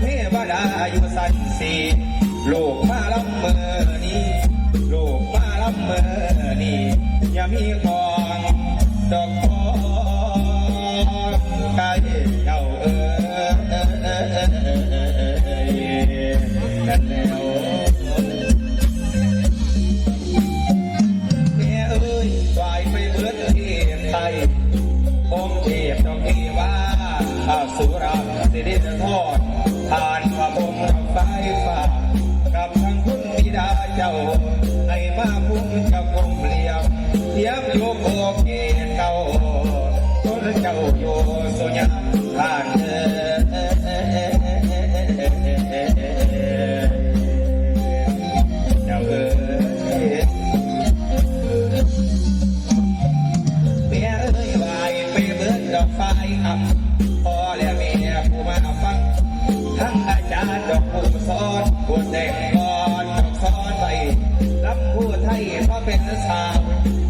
เทวดาอยู่สันสีลูกมาลำเมอนี้ลูกมาลำเมอนี้อย่ามีของดอก อกไฟอับพอแล้วเมียผู้มาฟัง ทั้งอาจารย์ดอกผู้สอนผู้แต่งก่อนดอกซ้อนไปรับผู้ไทยเพราะเป็นสาว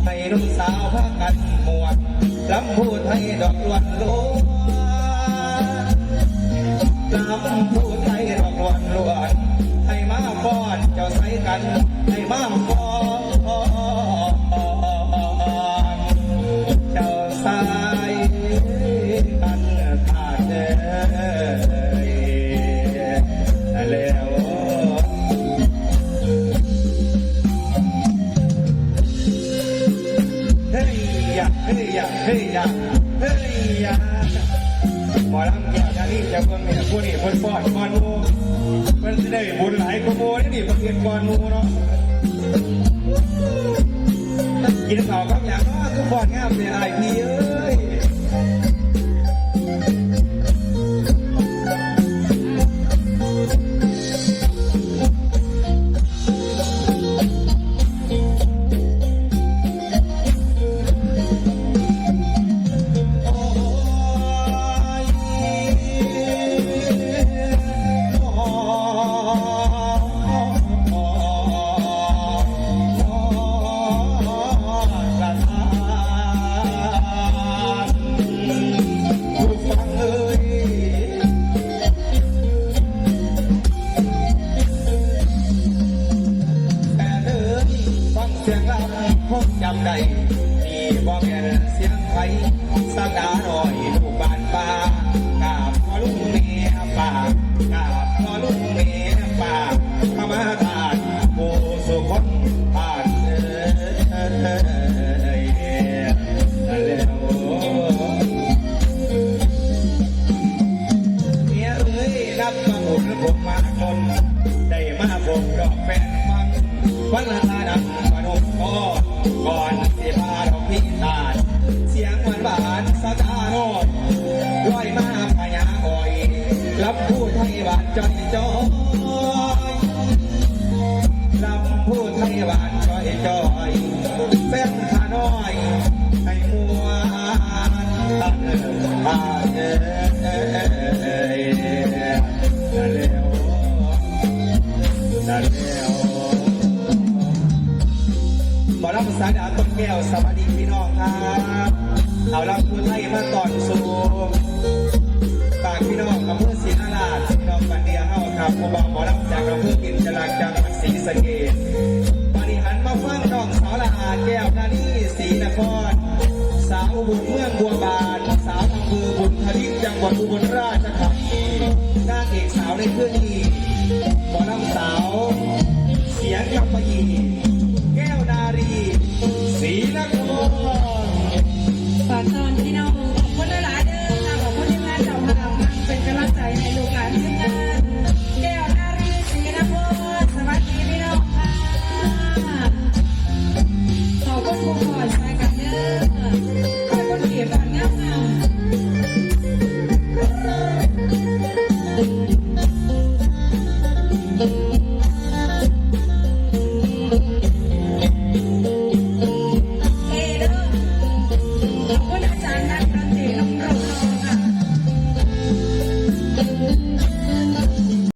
ให้ลูกสาวพากันหมวดรับผู้ไทยดอกลวนล้วนรับผู้ไทยดอกลวนล้วนให้มาฟ้อนเจ้าใส่กันให้มาฟ้อน จะเบิ่งเนี่ยผู้นี่เพิ่นฟอดก่อนมูเพิ่นสิได้บุญหลายกว่าหมู่นี่นี่เพิ่นเฮ็ดก่อนมูเนาะกินข้าวกับอย่างว่าทุกคนงามเลยไอ้พี่เอ้ย ดอกแฟนฟังวันละตาดังมานมคอก่อนสิพาดอกพี่ตาดเสียงหวานหวานสะตาโนดร้อยมาพญาอ่อยรับพูดไทยหวานจอยจอยรับพูดไทยหวานจอยจอยแฟนขาน้อยให้มัวตาเออ แก้วสวัสดีพี่น้องครับ เอาลำพูนไทยมาตอนสู่ฝากพี่น้องกับเพื่อศรีนาราชพี่น้องบันเดียเฮาครับผู้บังหมอลำจากอำเภอกินจราจังหวัดศรีสะเกษบริหันมาฟังน้องสาวละอาแก้วนานีศรีนคร สาวบุญเมืองบัวบาน สาวอำเภอบุญทลิกจังหวัดอุบลราชธานีนางเอกสาวในเครื่อนี้หมอลำสาว เสียงกับปยี ศ